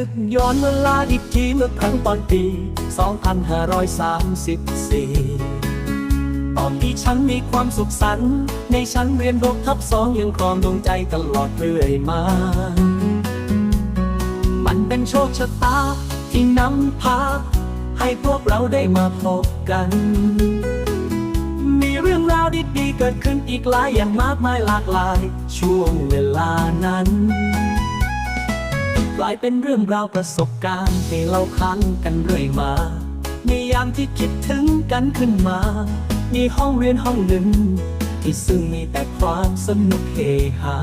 ึกย้อนเวลาอีกทีเมื่อครั้งตอนปี 2534 ตอนที่ฉันมีความสุขสันต์ในชั้นเรียนรบทับสองยังครองดวงใจตลอดเรื่อยมา มันเป็นโชคชะตาที่นำพา ให้พวกเราได้มาพบกัน มีเรื่องราวดีๆเกิดขึ้นอีกหลายอย่างมากมายหลากหลาย ช่วงเวลานั้น ลายเป็นเรื่องราวประสบการณ์ที่เราค้างกันเรื่อยมา ในยามที่คิดถึงกันขึ้นมา มีห้องเรียนห้องหนึ่ง ที่ซึ่งมีแต่ความสนุกเฮฮา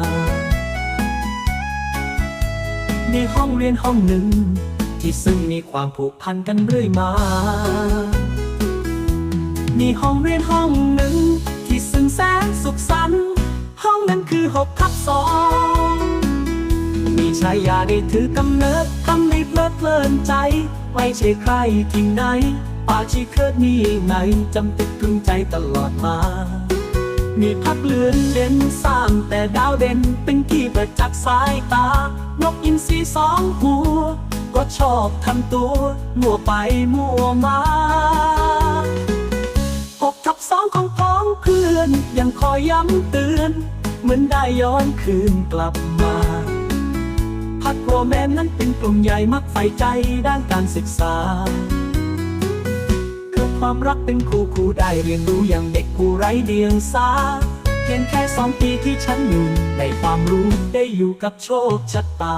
มีห้องเรียนห้องหนึ่ง ที่ซึ่งมีความผูกพันกันเรื่อยมา มีห้องเรียนห้องหนึ่ง ที่ซึ่งแสนสุขสันต์ห้องนั้นคือหกทับสอง ชายาได้ถือกำเนิดทำให้เพลิดเพลินใจ ไม่ใช่ใครที่ไหน ป่าชีเคิดนี่ไงจำติดตรึงใจตลอดมา มีพักเลือนเด่นสร้างแต่ดาวเด่นเป็นที่ประจักษ์สายตา นกอินทรีสองหัว ก็ชอบทำตัว มั่วไปมั่วมาหกทับสองของพ้องเพื่อนยังคอยย้ำเตือน เหมือนได้ย้อนคืนกลับมา พักโรแมนนั้นเป็นกลุ่มใหญ่มักใฝ่ใจด้านการศึกษา เกิดความรักเป็นครูครูได้เรียนรู้อย่างเด็กผู้ไร้เดียงสาเพียงแค่สองปีที่ฉันอยู่ได้ความรู้ได้อยู่กับโชคชะตา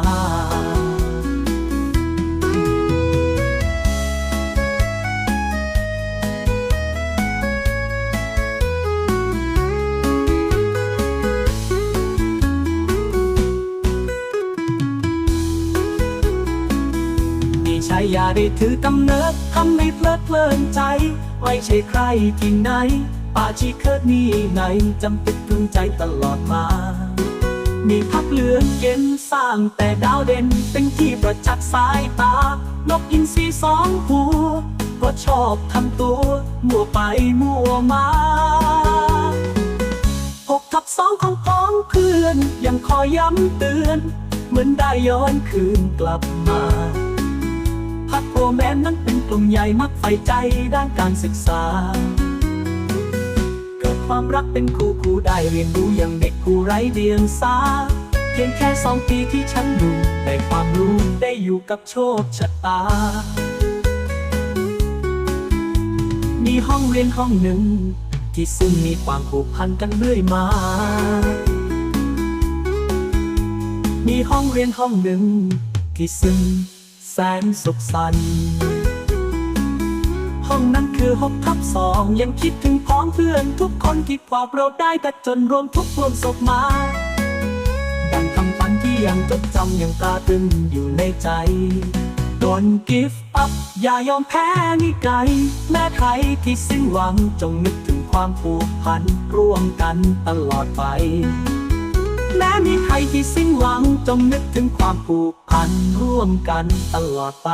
ชายาได้ถือกำเนิดทำให้เพลิดเพลินใจ ไม่ใช่ใครที่ไหน ป่าชีเคิดนี่ไงจำติดตรึงใจตลอดมา มีพักเหลืองเย็นสร้างแต่ดาวเด่นเป็นที่ประจักษ์สายตา นกอินทรีสองหัวก็ชอบทำตัว มั่วไปมั่วมาหกทับสองของพ้องเพื่อน ยังคอยย้ำเตือน เหมือนได้ย้อนคืนกลับมา พักโรแมนนั้นเป็นกลุ่มใหญ่มักใฝ่ใจด้านการศึกษา เกิดความรักเป็นครูครูได้เรียนรู้อย่างเด็กผู้ไร้เดียงสาเพียงแค่สองปีที่ฉันดูได้ความรู้ได้อยู่กับโชคชะตา มีห้องเรียนห้องหนึ่ง ที่ซึ่งมีความผูกพันกันเรื่อยมามีห้องเรียนห้องหนึ่งที่ซึ่ง นสุขสันต์ห้องนั้นคือห้องทับสองยังคิดถึงพ้องเพื่อนทุกคนที่กว่าเราได้แต่จนรวมทุกรวมศพมาดังคำฝันที่ยังจดจำยังตาตึงอยู่ในใจโดนกิฟต์อัพอย่ายอมแพ้นี่ไกลแม้ใครที่สิ้นหวังจงนึกถึงความผูกพันร่วมกันตลอดไป แม้มีใครที่สิ้นหวัง จงนึกถึงความผูกพันร่วมกันตลอดไป